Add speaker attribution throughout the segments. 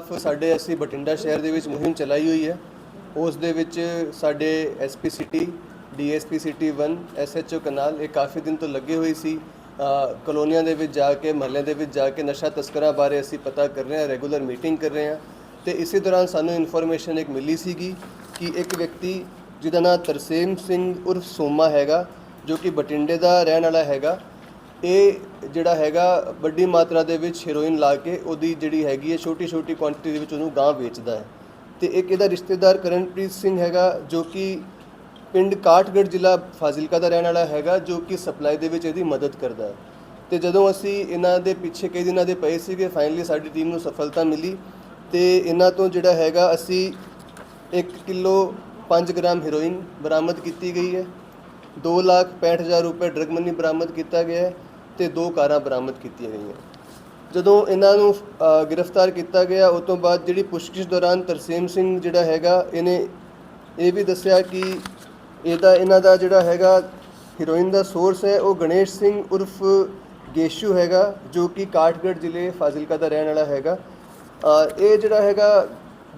Speaker 1: ਖਿਲਾਫ ਸਾਡੇ ਅਸੀਂ ਬਠਿੰਡਾ ਸ਼ਹਿਰ ਦੇ ਵਿੱਚ ਮੁਹਿੰਮ ਚਲਾਈ ਹੋਈ ਹੈ। ਉਸ ਦੇ ਵਿੱਚ ਸਾਡੇ SP city DSP city 1 SHO ਕਨਾਲ ਇਹ ਕਾਫੀ ਦਿਨ ਤੋਂ ਲੱਗੇ ਹੋਏ ਸੀ। ਕਲੋਨੀਆਂ ਦੇ ਵਿੱਚ ਜਾ ਕੇ, ਮਹੱਲਿਆਂ ਦੇ ਵਿੱਚ ਜਾ ਕੇ ਨਸ਼ਾ ਤਸਕਰਾਂ ਬਾਰੇ ਅਸੀਂ ਪਤਾ ਕਰ ਰਹੇ ਹਾਂ, ਰੈਗੂਲਰ ਮੀਟਿੰਗ ਕਰ ਰਹੇ ਹਾਂ। ਤੇ ਇਸੇ ਦੌਰਾਨ ਸਾਨੂੰ ਇਨਫੋਰਮੇਸ਼ਨ ਇੱਕ ਮਿਲੀ ਸੀਗੀ ਕਿ ਇੱਕ ਵਿਅਕਤੀ ਜਿਹਦਾ ਨਾਮ ਤਰਸੇਮ ਸਿੰਘ ਉਰਫ ਸੋਮਾ ਹੈਗਾ, ਜੋ ਕਿ ਬਠਿੰਡੇ ਦਾ ਰਹਿਣ ਵਾਲਾ ਹੈਗਾ ਇਹ ਜਿਹੜਾ ਹੈਗਾ ਵੱਡੀ ਮਾਤਰਾ ਦੇ ਵਿੱਚ ਹੈਰੋਇਨ ਲਾ ਕੇ ਉਹਦੀ ਜਿਹੜੀ ਹੈਗੀ ਹੈ ਛੋਟੀ ਛੋਟੀ ਕੁਆਂਟੀਟੀ ਦੇ ਵਿੱਚ ਉਹਨੂੰ ਗਾਂ ਵੇਚਦਾ ਹੈ। ਤੇ ਇੱਕ ਇਹਦਾ ਰਿਸ਼ਤੇਦਾਰ ਕਰਨਪ੍ਰੀਤ ਸਿੰਘ ਹੈਗਾ ਜੋ ਕਿ ਪਿੰਡ ਕਾਠਗੜ੍ਹ ਜ਼ਿਲ੍ਹਾ ਫਾਜ਼ਿਲਕਾ ਦਾ ਰਹਿਣ ਵਾਲਾ ਹੈਗਾ ਜੋ ਕਿ ਸਪਲਾਈ ਦੇ ਵਿੱਚ ਇਹਦੀ ਮਦਦ ਕਰਦਾ ਹੈ। ਤੇ ਜਦੋਂ ਅਸੀਂ ਇਹਨਾਂ ਦੇ ਪਿੱਛੇ ਕਈ ਦਿਨਾਂ ਦੇ ਪਏ ਸੀਗੇ ਫਾਈਨਲੀ ਸਾਡੀ ਟੀਮ ਨੂੰ ਸਫਲਤਾ ਮਿਲੀ ਤੇ ਇਹਨਾਂ ਤੋਂ ਜਿਹੜਾ ਹੈਗਾ ਅਸੀਂ 1 ਕਿਲੋ 5 ਗ੍ਰਾਮ ਹੈਰੋਇਨ ਬਰਾਮਦ ਕੀਤੀ ਗਈ ਹੈ। 2 ਲੱਖ 65000 ਰੁਪਏ ਡਰਗ ਮਨੀ ਬਰਾਮਦ ਕੀਤਾ ਗਿਆ ਹੈ। ਤੇ ਦੋ ਕਾਰਾਂ ਬਰਾਮਦ ਕੀਤੀਆਂ ਗਈਆਂ। ਜਦੋਂ ਇਹਨਾਂ ਨੂੰ ਗ੍ਰਿਫਤਾਰ ਕੀਤਾ ਗਿਆ, ਉਸ ਤੋਂ ਬਾਅਦ ਜਿਹੜੀ ਪੁੱਛਗਿੱਛ ਦੌਰਾਨ ਤਰਸੇਮ ਸਿੰਘ ਜਿਹੜਾ ਹੈਗਾ, ਇਹਨੇ ਇਹ ਵੀ ਦੱਸਿਆ ਕਿ ਇਹਦਾ ਇਹਨਾਂ ਦਾ ਜਿਹੜਾ ਹੈਗਾ ਹੀਰੋਇਨ ਦਾ ਸੋਰਸ ਹੈ, ਉਹ ਗਣੇਸ਼ ਸਿੰਘ ਉਰਫ ਗੇਸ਼ੂ ਹੈਗਾ, ਜੋ ਕਿ ਕਾਠਗੜ੍ਹ ਜ਼ਿਲ੍ਹੇ ਫਾਜ਼ਿਲਕਾ ਦਾ ਰਹਿਣ ਵਾਲਾ ਹੈਗਾ। ਇਹ ਜਿਹੜਾ ਹੈਗਾ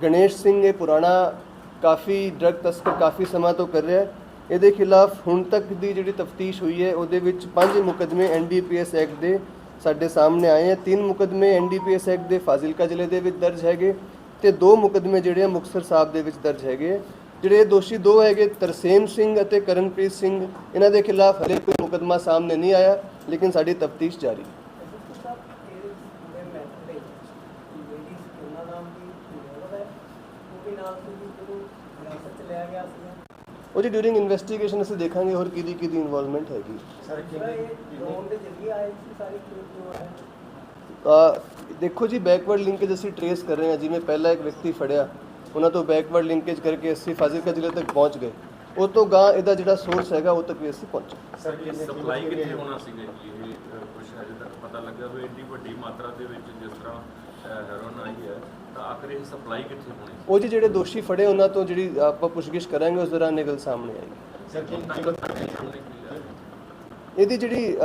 Speaker 1: ਗਣੇਸ਼ ਸਿੰਘ ਇਹ ਪੁਰਾਣਾ, ਕਾਫੀ ਡਰਗ ਤਸਕਰ ਕਾਫੀ ਸਮਾਂ ਤੋਂ ਕਰ ਰਿਹਾ ਹੈ। ਇਹਦੇ ਖਿਲਾਫ ਹੁਣ ਤੱਕ ਦੀ ਜਿਹੜੀ ਤਫਤੀਸ਼ ਹੋਈ ਹੈ, ਉਹਦੇ ਵਿੱਚ ਪੰਜ ਮੁਕਦਮੇ ਐਨਡੀਪੀਐਸ ਐਕਟ ਦੇ ਸਾਡੇ ਸਾਹਮਣੇ ਆਏ ਹੈ। ਤਿੰਨ ਮੁਕਦਮੇ ਐਨਡੀਪੀਐਸ ਐਕਟ ਦੇ ਫਾਜ਼ਿਲਕਾ ਜ਼ਿਲ੍ਹੇ ਦੇ ਵਿੱਚ ਦਰਜ ਹੈਗੇ ਤੇ ਦੋ ਮੁਕਦਮੇ ਜਿਹੜੇ ਆ ਮੁਕਤਸਰ ਸਾਹਿਬ ਦੇ ਵਿੱਚ ਦਰਜ ਹੈਗੇ ਜਿਹੜੇ ਦੋਸ਼ੀ ਦੋ ਹੈਗੇ ਤਰਸੇਮ ਸਿੰਘ ਅਤੇ ਕਰਨਪ੍ਰੀਤ ਸਿੰਘ। ਇਹਨਾਂ ਦੇ ਖਿਲਾਫ ਹਲੇ ਕੋਈ ਮੁਕਦਮਾ ਸਾਹਮਣੇ ਨਹੀਂ ਆਇਆ, ਲੇਕਿਨ ਸਾਡੀ ਤਫਤੀਸ਼ ਜਾਰੀ ਹੈ। ਉਹ ਜੀ ਡਿਊਰਿੰਗ ਇਨਵੈਸਟੀਗੇਸ਼ਨ ਅਸੀਂ ਦੇਖਾਂਗੇ ਹੋਰ ਕਿਹਦੀ ਕਿਹਦੀ ਇਨਵੋਲਵਮੈਂਟ ਹੈਗੀ। ਅ, ਦੇਖੋ ਜੀ ਬੈਕਵਰਡ ਲਿੰਕੇਜ ਅਸੀਂ ਟਰੇਸ ਕਰ ਰਹੇ ਹਾਂ ਜਿਵੇਂ ਪਹਿਲਾ ਇੱਕ ਵਿਅਕਤੀ ਫੜਿਆ ਉਹਨਾਂ ਤੋਂ ਬੈਕਵਰਡ ਲਿੰਕੇਜ ਕਰਕੇ ਅਸੀਂ ਫਾਜ਼ਿਲਕਾ ਜ਼ਿਲ੍ਹੇ ਤੱਕ ਪਹੁੰਚ ਗਏ। ਉਹ ਤੋਂ ਗਾਂ ਇਹਦਾ ਜਿਹੜਾ ਸੋਰਸ ਹੈਗਾ ਉਹ ਤੱਕ ਵੀ ਅਸੀਂ ਪਹੁੰਚੇ
Speaker 2: ਸਰ
Speaker 3: ਇਹ ਸਪਲਾਈ ਕਿੱਥੇ ਹੋਣਾ ਸੀਗਾ ਜੀ? ਇਹ ਕੁਝ ਅਜੇ ਤੱਕ ਪਤਾ ਲੱਗਾ ਵੀ ਇੰਨੀ ਵੱਡੀ ਮਾਤਰਾ ਦੇ ਵਿੱਚ ਜਿਸ ਤਰ੍ਹਾਂ ਹੈਰੋਨ ਆਈ ਹੈ। ਆਖਰ ਇਹ ਸਪਲਾਈ ਕਿੱਥੇ ਹੋਣੀ?
Speaker 1: ਉਹ ਜੀ ਜਿਹੜੇ ਦੋਸ਼ੀ ਫੜੇ ਉਹਨਾਂ ਤੋਂ ਜਿਹੜੀ ਆਪਾਂ ਪੁੱਛਗਿੱਛ ਕਰਾਂਗੇ ਉਸ ਦੌਰਾਨ ਸਾਹਮਣੇ ਆਏਗੀ।
Speaker 2: ਸਰ
Speaker 3: ਤੱਕ ਤੁਹਾਡੇ ਸਾਹਮਣੇ ਹੈ?
Speaker 1: ਇਹਦੀ ਜਿਹੜੀ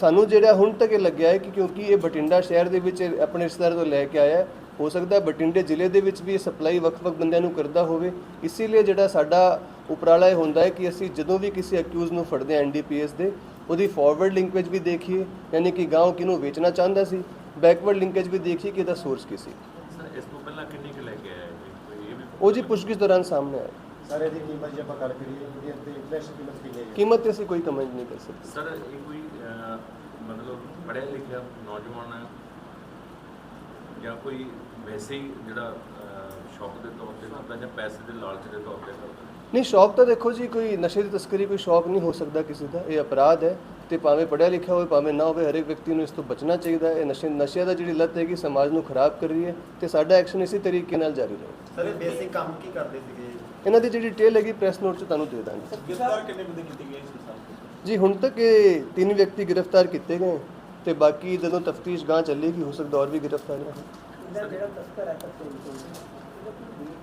Speaker 1: ਸਾਨੂੰ ਜਿਹੜਾ ਹੁਣ ਤੱਕ ਇਹ ਲੱਗਿਆ ਹੈ ਕਿ ਕਿਉਂਕਿ ਇਹ ਬਠਿੰਡਾ ਸ਼ਹਿਰ ਦੇ ਵਿੱਚ ਇਹ ਆਪਣੇ ਰਿਸ਼ਤੇਦਾਰ ਤੋਂ ਲੈ ਕੇ ਆਇਆ ਹੈ ਸਕਦਾ ਹੈ ਬਠਿੰਡੇ ਜ਼ਿਲ੍ਹੇ ਦੇ ਵਿੱਚ ਵੀ ਇਹ ਸਪਲਾਈ ਵੱਖ-ਵੱਖ ਬੰਦਿਆਂ ਨੂੰ ਕਰਦਾ ਹੋਵੇ। ਇਸੇ ਲਈ ਜਿਹੜਾ ਸਾਡਾ ਉਪਰਾਲਾ ਇਹ ਹੁੰਦਾ ਹੈ ਕਿ ਅਸੀਂ ਜਦੋਂ ਵੀ ਕਿਸੇ ਅਕਿਊਜ਼ ਨੂੰ ਫੜਦੇ ਹਾਂ ਐਨਡੀਪੀਐਸ ਦੇ ਉਹਦੀ ਫਾਰਵਰਡ ਲਿੰਕੇਜ ਵੀ ਦੇਖੀਏ ਯਾਨੀ ਕਿ ਗਾਂਵ ਕਿਹਨੂੰ ਵੇਚਣਾ ਚਾਹੁੰਦਾ ਸੀ ਬੈਕਵਰਡ ਲਿੰਕੇਜ ਵੀ ਦੇਖੀਏ ਕਿ ਇਹਦਾ ਸੋਰਸ ਕੀ ਸੀ?
Speaker 3: ਸਰ ਇਸ ਤੋਂ ਪਹਿਲਾਂ ਕਿੰਨੀ ਕੁ ਲੈ ਕੇ ਆਇਆ ਜੀ? ਕੋਈ ਇਹ ਵੀ
Speaker 1: ਉਹ ਜੀ ਪੁੱਛਗਿੱਛ ਦੌਰਾਨ ਸਾਹਮਣੇ ਆਇਆ।
Speaker 2: ਸਰ ਇਹਦੀ ਕੀਮਤ ਜੇ ਆਪਾਂ ਗੱਲ ਕਰੀਏ ਉਹਦੀ ਅੰਤੇ ਇੰਟਰਨੈਸ਼ਨਲ ਕੀਮਤ ਕਿੰਨੀ ਹੈ
Speaker 1: ਕੀਮਤ ਤੇ ਅਸੀਂ ਕੋਈ ਕਮੈਂਟ ਨਹੀਂ ਕਰ ਸਕਦੇ।
Speaker 3: ਸਰ ਇਹ ਕੋਈ ਮਤਲਬ ਪੜ੍ਹਿਆ ਲਿਖਿਆ ਨੌਜਵਾਨ ਹੈ ਜਾਂ ਕੋਈ ਵੈਸੇ ਹੀ ਜਿਹੜਾ ਸ਼ੌਕ ਦੇ ਤੌਰ ਤੇ ਕਰਦਾ ਜਾਂ ਪੈਸੇ ਦੇ ਲਾਲਚ ਦੇ ਤੌਰ ਤੇ ਕਰਦਾ?
Speaker 1: ਨਹੀਂ ਸ਼ੌਕ ਤਾਂ ਦੇਖੋ ਜੀ ਕੋਈ ਨਸ਼ੇ ਦੀ ਤਸਕਰੀ ਕੋਈ ਸ਼ੌਕ ਨਹੀਂ ਹੋ ਸਕਦਾ ਕਿਸੇ ਦਾ ਇਹ ਅਪਰਾਧ ਹੈ। ਤੇ ਭਾਵੇਂ ਪੜ੍ਹਿਆ ਲਿਖਿਆ ਹੋਵੇ ਭਾਵੇਂ ਨਾ ਹੋਵੇ ਹਰੇਕ ਵਿਅਕਤੀ ਨੂੰ ਇਸ ਤੋਂ ਬਚਣਾ ਚਾਹੀਦਾ ਹੈ। ਇਹ ਨਸ਼ੇ ਨਸ਼ਿਆਂ ਦਾ ਜਿਹੜੀ ਲੱਤ ਹੈਗੀ ਸਮਾਜ ਨੂੰ ਖਰਾਬ ਕਰ ਰਹੀ ਹੈ ਤੇ ਸਾਡਾ ਐਕਸ਼ਨ ਇਸੇ ਤਰੀਕੇ ਨਾਲ ਜਾਰੀ ਰਹੇਗਾ
Speaker 2: ਸਰ ਇਹ ਬੇਸਿਕ ਕੰਮ ਕੀ ਕਰਦੇ ਸੀਗੇ?
Speaker 1: ਇਹਨਾਂ ਦੀ ਜਿਹੜੀ ਡਿਟੇਲ ਹੈਗੀ ਪ੍ਰੈਸ ਨੋਟ 'ਚ ਤੁਹਾਨੂੰ ਦੇ ਦਾਂਗੇ।
Speaker 2: ਗ੍ਰਿਫਤਾਰ ਕਿੰਨੇ ਬੰਦੇ ਕੀਤੇ ਗਏ ਇਸ ਸਾਲ
Speaker 1: ਜੀ ਹੁਣ ਤੱਕ ਇਹ ਤਿੰਨ ਵਿਅਕਤੀ ਗ੍ਰਿਫਤਾਰ ਕੀਤੇ ਗਏ ਤੇ ਬਾਕੀ ਜਦੋਂ ਤਫਤੀਸ਼ ਗਾਂ ਚੱਲੇਗੀ ਹੋ ਸਕਦਾ ਹੋਰ ਵੀ ਗ੍ਰਿਫਤਾਰ ਹੋਣ।
Speaker 4: ਜਿਹੜਾ ਤਸਕਰ ਹੈ ਤਰਸੇਮ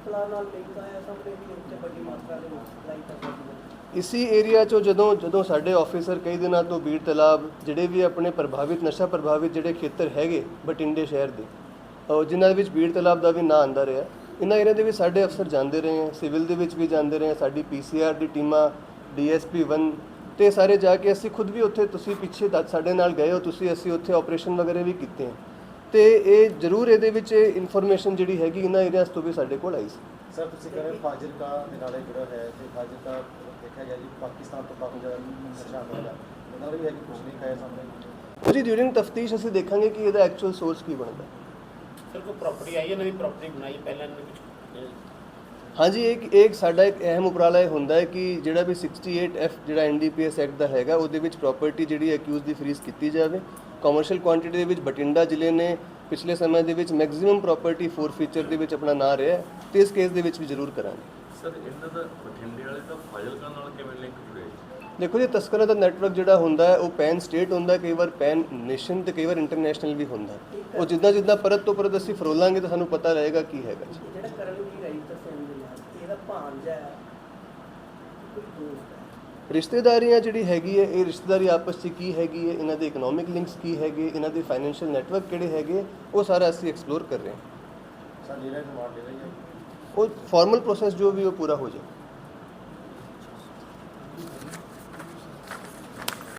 Speaker 4: ਸਿੰਘ ਨਾਲ ਲਿੰਕ ਆਇਆ ਸਾਹਮਣੇ ਵੀ ਉੱਤੇ ਵੱਡੀ ਮਾਤਰਾ ਦੇ ਵਿੱਚ ਸਪਲਾਈ ਕਰਦਾ ਸੀ
Speaker 1: ਇਸੀ ਏਰੀਆ 'ਚੋਂ ਜਦੋਂ ਜਦੋਂ ਸਾਡੇ ਆਫੀਸਰ ਕਈ ਦਿਨਾਂ ਤੋਂ ਬੀੜ ਤਲਾਬ, ਜਿਹੜੇ ਵੀ ਆਪਣੇ ਪ੍ਰਭਾਵਿਤ, ਨਸ਼ਾ ਪ੍ਰਭਾਵਿਤ ਜਿਹੜੇ ਖੇਤਰ ਹੈਗੇ ਬਟਿੰਡੇ ਸ਼ਹਿਰ ਦੇ ਉਹ ਜਿਨ੍ਹਾਂ ਦੇ ਵਿੱਚ ਬੀੜ ਤਲਾਬ ਦਾ ਵੀ ਨਾਂ ਆਂਦਾ ਰਿਹਾ ਇਹਨਾਂ ਏਰੀਆ ਦੇ ਵਿੱਚ ਸਾਡੇ ਅਫਸਰ ਜਾਂਦੇ ਰਹੇ ਹੈ ਸਿਵਲ ਦੇ ਵਿੱਚ ਵੀ ਜਾਂਦੇ ਰਹੇ ਹੈ ਸਾਡੀ ਪੀਸੀਆਰ ਦੀ ਟੀਮਾਂ ਡੀਐਸਪੀ 1 ਤੇ ਸਾਰੇ ਜਾ ਕੇ ਅਸੀਂ ਖੁਦ ਵੀ ਉੱਥੇ ਤੁਸੀਂ ਪਿੱਛੇ ਦੱਸ- ਸਾਡੇ ਨਾਲ ਗਏ ਹੋ, ਤੁਸੀਂ ਅਸੀਂ ਉੱਥੇ ਆਪਰੇਸ਼ਨ ਵਗੈਰਾ ਵੀ ਕੀਤੇ ਹੈ ਤੇ ਇਹ ਜ਼ਰੂਰ ਇਹਦੇ ਵਿੱਚ ਇਨਫੋਰਮੇਸ਼ਨ ਜਿਹੜੀ ਹੈਗੀ ਇਹਨਾਂ ਏਰੀਆਸ ਤੋਂ ਵੀ ਸਾਡੇ ਕੋਲ ਆਈ ਸੀ।
Speaker 2: ਸਰ ਤੁਸੀਂ ਕਹ ਰਹੇ ਫਾਜ਼ਿਲਕਾ ਦੇ ਨਾਲੇ ਜੁੜਿਆ ਹੈ ਤੇ ਫਾਜ਼ਿਲਕਾ ਦੇਖਿਆ ਗਿਆ ਜੀ ਪਾਕਿਸਤਾਨ ਤੋਂ ਕਾਫੀ ਜ਼ਿਆਦਾ ਨਸ਼ਾ ਹੋ ਰਿਹਾ ਉਹਨਾਂ ਦਾ ਵੀ ਹੈ ਕਿ ਕੁਝ ਨਹੀਂ ਖਾਇਆ ਸਾਹਮਣੇ।
Speaker 1: ਜੀ ਡਿਊਰਿੰਗ ਤਫਤੀਸ਼ ਅਸੀਂ ਦੇਖਾਂਗੇ ਕਿ ਇਹਦਾ ਐਕਚੁਅਲ ਸੋਰਸ ਕੀ ਬਣਦਾ।
Speaker 5: ਸਰ ਕੋਈ ਪ੍ਰਾਪਰਟੀ ਆਈ ਹੈ ਨਵੀਂ ਪ੍ਰਾਪਰਟੀ ਬਣਾਈ ਪਹਿਲਾਂ ਇਹਨਾਂ ਨੇ ਕੁਝ
Speaker 1: ਹਾਂਜੀ ਇੱਕ ਇੱਕ ਸਾਡਾ ਇੱਕ ਅਹਿਮ ਉਪਰਾਲਾ ਇਹ ਹੁੰਦਾ ਹੈ ਕਿ ਜਿਹੜਾ ਵੀ 68F ਜਿਹੜਾ ਐਨਡੀਪੀਐਸ ਐਕਟ ਦਾ ਹੈਗਾ ਉਹਦੇ ਵਿੱਚ ਪ੍ਰਾਪਰਟੀ ਜਿਹੜੀ ਅਕਿਊਜ਼ ਦੀ ਫਰੀਜ਼ ਕੀਤੀ ਜਾਵੇ। ਕਮਰਸ਼ੀਅਲ ਕੁਆਂਟੀਟੀ ਦੇ ਵਿੱਚ ਬਠਿੰਡਾ ਜ਼ਿਲ੍ਹੇ ਨੇ ਪਿਛਲੇ ਸਮੇਂ ਦੇ ਵਿੱਚ ਮੈਕਸਿਮਮ ਪ੍ਰਾਪਰਟੀ ਫੋਰ ਫੀਚਰ ਦੇ ਵਿੱਚ ਆਪਣਾ ਨਾਂ ਰਿਹਾ ਤੇ ਇਸ ਕੇਸ ਦੇ ਵਿੱਚ ਵੀ ਜ਼ਰੂਰ ਕਰਾਂਗੇ
Speaker 3: ਸਰ ਇਹਨਾਂ ਦਾ ਬਠਿੰਡੇ ਵਾਲੇ ਦਾ ਫਾਜ਼ਿਲਕਾ ਨਾਲ ਕਿਵੇਂ ਲਿੰਕ ਜੀ?
Speaker 1: ਦੇਖੋ ਜੀ ਤਸਕਰਾਂ ਦਾ ਨੈਟਵਰਕ ਜਿਹੜਾ ਹੁੰਦਾ ਹੈ ਉਹ ਪੈਨ ਸਟੇਟ ਹੁੰਦਾ ਕਈ ਵਾਰ ਪੈਨ ਨੇਸ਼ਨ ਤੇ ਕਈ ਵਾਰ ਇੰਟਰਨੈਸ਼ਨਲ ਵੀ ਹੁੰਦਾ। ਉਹ ਜਿੱਦਾਂ ਜਿੱਦਾਂ ਪਰਤ ਤੋਂ ਪਰਤ ਅਸੀਂ ਫਰੋਲਾਂਗੇ ਤਾਂ ਸਾਨੂੰ ਪਤਾ ਰਹੇਗਾ ਕੀ ਹੈਗਾ ਜੀ
Speaker 4: ਜਿਹੜਾ ਕਰਨ ਕੀ ਦੇ ਨਾਲ ਇਹਦਾ ਭਾਂਜਾ ਹੈ ਕੋਈ ਦੋਸਤ ਹੈ
Speaker 1: ਰਿਸ਼ਤੇਦਾਰੀਆਂ ਜਿਹੜੀ ਹੈਗੀ ਹੈ ਇਹ ਰਿਸ਼ਤੇਦਾਰੀ ਆਪਸ ਵਿੱਚ ਕੀ ਹੈਗੀ ਹੈ ਇਹਨਾਂ ਦੇ ਇਕਨੋਮਿਕ ਲਿੰਕਸ ਕੀ ਹੈਗੇ ਇਹਨਾਂ ਦੇ ਫਾਈਨੈਂਸ਼ੀਅਲ ਨੈਟਵਰਕ ਕਿਹੜੇ ਹੈਗੇ ਉਹ ਸਾਰਾ ਅਸੀਂ ਐਕਸਪਲੋਰ ਕਰ ਰਹੇ ਹਾਂ।
Speaker 2: ਸਰ ਜਿਹੜਾ ਰਿਵਾਰਡ ਦੇ ਰਹੀ
Speaker 1: ਉਹ ਫਾਰਮਲ ਪ੍ਰੋਸੈਸ ਜੋ ਵੀ ਉਹ ਪੂਰਾ ਹੋ ਜਾਏ।